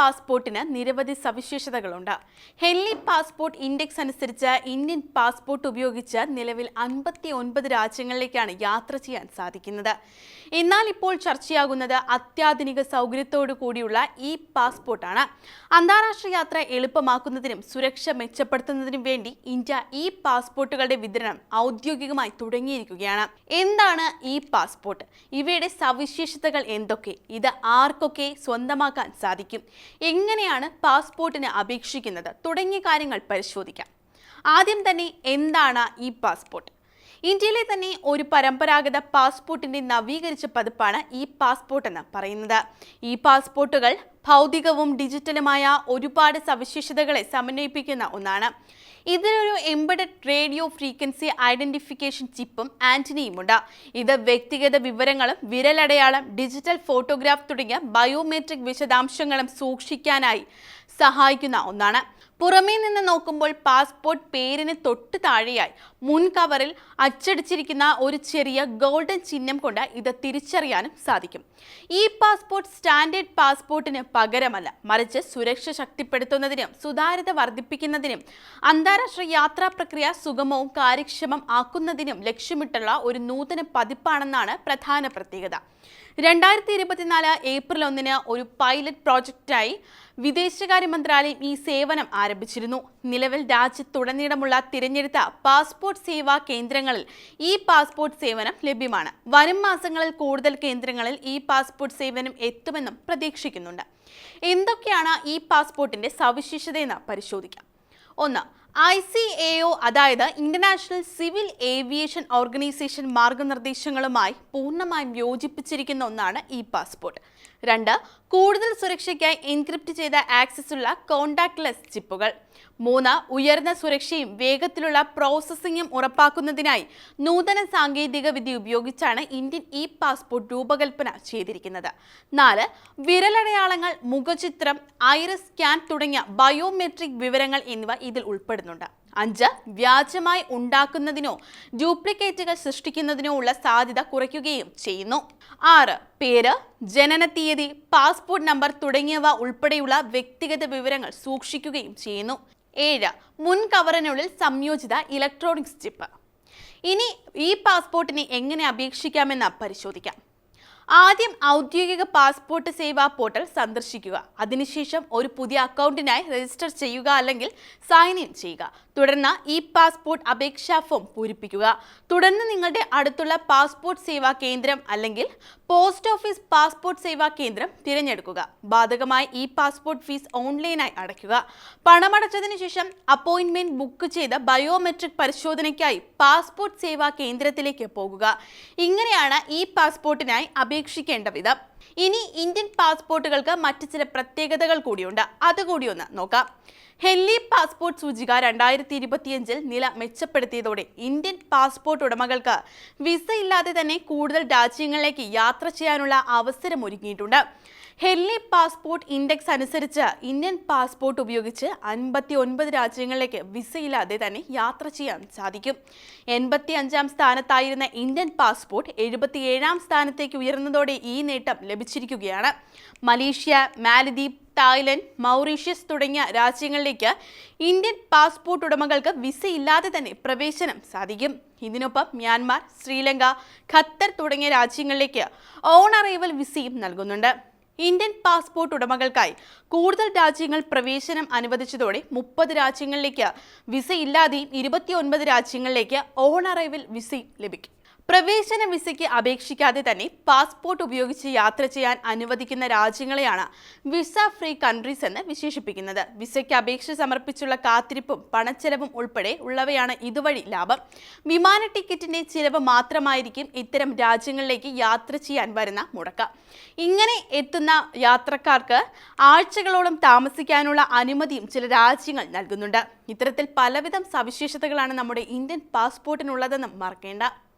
പാസ്പോർട്ടിന് നിരവധി സവിശേഷതകളുണ്ട്. ഹെൻലി പാസ്പോർട്ട് ഇൻഡെക്സ് അനുസരിച്ച് ഇന്ത്യൻ പാസ്പോർട്ട് ഉപയോഗിച്ച് നിലവിൽ അൻപത്തി ഒൻപത് രാജ്യങ്ങളിലേക്കാണ് യാത്ര ചെയ്യാൻ സാധിക്കുന്നത്. എന്നാൽ ഇപ്പോൾ ചർച്ചയാകുന്നത് അത്യാധുനിക സൗകര്യത്തോടു കൂടിയുള്ള ഇ പാസ്പോർട്ടാണ്. അന്താരാഷ്ട്ര യാത്ര എളുപ്പമാക്കുന്നതിനും സുരക്ഷ മെച്ചപ്പെടുത്തുന്നതിനും വേണ്ടി ഇന്ത്യ ഇ പാസ്പോർട്ടുകളുടെ വിതരണം ഔദ്യോഗികമായി തുടങ്ങിയിരിക്കുകയാണ്. എന്താണ് ഇ പാസ്പോർട്ട്? ഇവയുടെ സവിശേഷതകൾ എന്തൊക്കെ? ഇത് ആർക്കൊക്കെ സ്വന്തമാക്കാൻ സാധിക്കും? എങ്ങനെയാണ് പാസ്പോർട്ടിന് അപേക്ഷിക്കുന്നത്? തുടങ്ങിയ കാര്യങ്ങൾ പരിശോധിക്കാം. ആദ്യം തന്നെ എന്താണ് ഈ പാസ്പോർട്ട്? ഇന്ത്യയിലെ തന്നെ ഒരു പരമ്പരാഗത പാസ്പോർട്ടിന്റെ നവീകരിച്ച പതിപ്പാണ് ഈ പാസ്പോർട്ട് എന്ന് പറയുന്നത്. ഈ പാസ്പോർട്ടുകൾ ഭൗതികവും ഡിജിറ്റലുമായ ഒരുപാട് സവിശേഷതകളെ സമന്വയിപ്പിക്കുന്ന ഒന്നാണ്. ഇതിനൊരു എംബഡഡ് റേഡിയോ ഫ്രീക്വൻസി ഐഡന്റിഫിക്കേഷൻ ചിപ്പും ആന്റണിയുമുണ്ട് ഇത് വ്യക്തിഗത വിവരങ്ങളും വിരലടയാളം ഡിജിറ്റൽ ഫോട്ടോഗ്രാഫ് തുടങ്ങിയ ബയോമെട്രിക് വിശദാംശങ്ങളും സൂക്ഷിക്കാനായി സഹായിക്കുന്ന ഒന്നാണ്. പുറമേ നിന്ന് നോക്കുമ്പോൾ പാസ്പോർട്ട് പേരിന് തൊട്ട് താഴെയായി. മുൻ കവറിൽ അച്ചടിച്ചിരിക്കുന്ന ഒരു ചെറിയ ഗോൾഡൻ ചിഹ്നം കൊണ്ട് ഇത് തിരിച്ചറിയാനും സാധിക്കും. ഈ പാസ്പോർട്ട് സ്റ്റാൻഡേർഡ് പാസ്പോർട്ടിന് പകരമല്ല. മറിച്ച് സുരക്ഷ ശക്തിപ്പെടുത്തുന്നതിനും സുതാര്യത വർദ്ധിപ്പിക്കുന്നതിനും അന്താരാഷ്ട്ര യാത്രാ പ്രക്രിയ സുഗമവും കാര്യക്ഷമം ആക്കുന്നതിനും ലക്ഷ്യമിട്ടുള്ള ഒരു നൂതന പതിപ്പാണെന്നാണ് പ്രധാന പ്രത്യേകത. രണ്ടായിരത്തി ഇരുപത്തിനാല് ഏപ്രിൽ ഒന്നിന് ഒരു പൈലറ്റ് പ്രോജക്റ്റായി വിദേശകാര്യ മന്ത്രാലയം ഈ സേവനം ആരംഭിച്ചിരുന്നു. നിലവിൽ രാജ്യത്തുടനീളമുള്ള തിരഞ്ഞെടുത്ത പാസ്പോർട്ട് സേവാ കേന്ദ്രങ്ങളിൽ ഈ പാസ്പോർട്ട് സേവനം ലഭ്യമാണ്. വരും മാസങ്ങളിൽ കൂടുതൽ കേന്ദ്രങ്ങളിൽ ഈ പാസ്പോർട്ട് സേവനം എത്തുമെന്നും പ്രതീക്ഷിക്കുന്നുണ്ട്. എന്തൊക്കെയാണ് ഈ പാസ്പോർട്ടിന്റെ സവിശേഷതയെന്ന് പരിശോധിക്കാം. ഒന്ന് ഐ സി എ ഒ അതായത് ഇന്റർനാഷണൽ സിവിൽ ഏവിയേഷൻ ഓർഗനൈസേഷൻ മാർഗനിർദ്ദേശങ്ങളുമായി പൂർണമായും യോജിപ്പിച്ചിരിക്കുന്ന ഒന്നാണ് ഇ പാസ്പോർട്ട് രണ്ട് കൂടുതൽ സുരക്ഷയ്ക്കായി എൻക്രിപ്റ്റ് ചെയ്ത ആക്സസ് ഉള്ള കോണ്ടാക്ട്ലെസ് ചിപ്പുകൾ. മൂന്ന് ഉയർന്ന സുരക്ഷയും വേഗത്തിലുള്ള പ്രോസസ്സിംഗും ഉറപ്പാക്കുന്നതിനായി നൂതന സാങ്കേതിക വിദ്യ ഉപയോഗിച്ചാണ് ഇന്ത്യൻ ഇ പാസ്പോർട്ട് രൂപകൽപ്പന ചെയ്തിരിക്കുന്നത്. നാല് വിരലടയാളങ്ങൾ മുഖചിത്രം ഐറസ് സ്കാൻ തുടങ്ങിയ ബയോമെട്രിക് വിവരങ്ങൾ എന്നിവ ഇതിൽ ഉൾപ്പെടുന്നുണ്ട്. അഞ്ച് വ്യാജമായി ഉണ്ടാക്കുന്നതിനോ ഡ്യൂപ്ലിക്കേറ്റുകൾ സൃഷ്ടിക്കുന്നതിനോ ഉള്ള സാധ്യത കുറയ്ക്കുകയും ചെയ്യുന്നു. ആറ് പേര് ജനന തീയതി പാസ്പോർട്ട് നമ്പർ തുടങ്ങിയവ ഉൾപ്പെടെയുള്ള വ്യക്തിഗത വിവരങ്ങൾ സൂക്ഷിക്കുകയും ചെയ്യുന്നു. ഏഴ് മുൻ കവറിനുള്ളിൽ സംയോജിത ഇലക്ട്രോണിക്സ് ചിപ്പ്. ഇനി ഈ പാസ്പോർട്ടിനെ എങ്ങനെ അപേക്ഷിക്കാമെന്ന് പരിശോധിക്കാം. ആദ്യം ഔദ്യോഗിക പാസ്പോർട്ട് സേവാ പോർട്ടൽ സന്ദർശിക്കുക. അതിനുശേഷം ഒരു പുതിയ അക്കൗണ്ടിനായി രജിസ്റ്റർ ചെയ്യുക അല്ലെങ്കിൽ സൈൻ ഇൻ ചെയ്യുക. തുടർന്ന് ഇ പാസ്പോർട്ട് അപേക്ഷാ ഫോം പൂരിപ്പിക്കുക. തുടർന്ന് നിങ്ങളുടെ അടുത്തുള്ള പാസ്പോർട്ട് സേവാ കേന്ദ്രം അല്ലെങ്കിൽ പോസ്റ്റ് ഓഫീസ് പാസ്പോർട്ട് സേവാ കേന്ദ്രം തിരഞ്ഞെടുക്കുക. ബാധകമായി ഇ പാസ്പോർട്ട് ഫീസ് ഓൺലൈനായി അടയ്ക്കുക. പണമടച്ചതിന് ശേഷം അപ്പോയിൻമെന്റ് ബുക്ക് ചെയ്ത ബയോമെട്രിക് പരിശോധനയ്ക്കായി പാസ്പോർട്ട് സേവാ കേന്ദ്രത്തിലേക്ക് പോകുക. ഇങ്ങനെയാണ് ഇ പാസ്പോർട്ടിനായി അപേക്ഷിക്കേണ്ട വിധം. ഇനി ഇന്ത്യൻ പാസ്പോർട്ടുകൾക്ക് മറ്റു ചില പ്രത്യേകതകൾ കൂടിയുണ്ട്. അതുകൂടി ഒന്ന് നോക്കാം. ഹെല്ലി പാസ്പോർട്ട് സൂചിക രണ്ടായിരത്തി ഇരുപത്തിയഞ്ചിൽ നില മെച്ചപ്പെടുത്തിയതോടെ ഇന്ത്യൻ പാസ്പോർട്ട് ഉടമകൾക്ക് വിസ ഇല്ലാതെ തന്നെ കൂടുതൽ രാജ്യങ്ങളിലേക്ക് യാത്ര ചെയ്യാനുള്ള അവസരം ഒരുക്കിയിട്ടുണ്ട്. ഹെല്ലി പാസ്പോർട്ട് ഇൻഡെക്സ് അനുസരിച്ച് ഇന്ത്യൻ പാസ്പോർട്ട് ഉപയോഗിച്ച് അൻപത്തി ഒൻപത് രാജ്യങ്ങളിലേക്ക് വിസയില്ലാതെ തന്നെ യാത്ര ചെയ്യാൻ സാധിക്കും. എൺപത്തി അഞ്ചാം സ്ഥാനത്തായിരുന്ന ഇന്ത്യൻ പാസ്പോർട്ട് എഴുപത്തിയേഴാം സ്ഥാനത്തേക്ക് ഉയർന്നതോടെ ഈ നേട്ടം ലഭിച്ചിരിക്കുകയാണ്. മലേഷ്യ മാലദ്വീപ് തായ്ലൻഡ് മൗറീഷ്യസ് തുടങ്ങിയ രാജ്യങ്ങളിലേക്ക് ഇന്ത്യൻ പാസ്പോർട്ട് ഉടമകൾക്ക് വിസയില്ലാതെ തന്നെ പ്രവേശനം സാധിക്കും. ഇതിനൊപ്പം മ്യാൻമാർ ശ്രീലങ്ക ഖത്തർ തുടങ്ങിയ രാജ്യങ്ങളിലേക്ക് ഓൺ അറൈവൽ വിസയും നൽകുന്നുണ്ട്. ഇന്ത്യൻ പാസ്പോർട്ട് ഉടമകൾക്കായി കൂടുതൽ രാജ്യങ്ങൾ പ്രവേശനം അനുവദിച്ചതോടെ മുപ്പത് രാജ്യങ്ങളിലേക്ക് വിസ ഇല്ലാതെയും ഇരുപത്തിയൊൻപത് രാജ്യങ്ങളിലേക്ക് ഓൺ അറൈവൽ വിസയും ലഭിക്കും. പ്രവേശന വിസയ്ക്ക് അപേക്ഷിക്കാതെ തന്നെ പാസ്പോർട്ട് ഉപയോഗിച്ച് യാത്ര ചെയ്യാൻ അനുവദിക്കുന്ന രാജ്യങ്ങളെയാണ് വിസ ഫ്രീ കൺട്രീസ് എന്ന് വിശേഷിപ്പിക്കുന്നത്. വിസയ്ക്ക് അപേക്ഷ സമർപ്പിച്ചുള്ള കാത്തിരിപ്പും പണച്ചെലവും ഉൾപ്പെടെ ഉള്ളവയാണ് ഇതുവഴി ലാഭം. വിമാന ടിക്കറ്റിന്റെ ചിലവ് മാത്രമായിരിക്കും ഇത്തരം രാജ്യങ്ങളിലേക്ക് യാത്ര ചെയ്യാൻ വരുന്ന മുടക്ക. ഇങ്ങനെ എത്തുന്ന യാത്രക്കാർക്ക് ആഴ്ചകളോളം താമസിക്കാനുള്ള അനുമതിയും ചില രാജ്യങ്ങൾ നൽകുന്നുണ്ട്. ഇത്തരത്തിൽ പലവിധം സവിശേഷതകളാണ് നമ്മുടെ ഇന്ത്യൻ പാസ്പോർട്ടിനുള്ളതെന്നും മറക്കേണ്ട.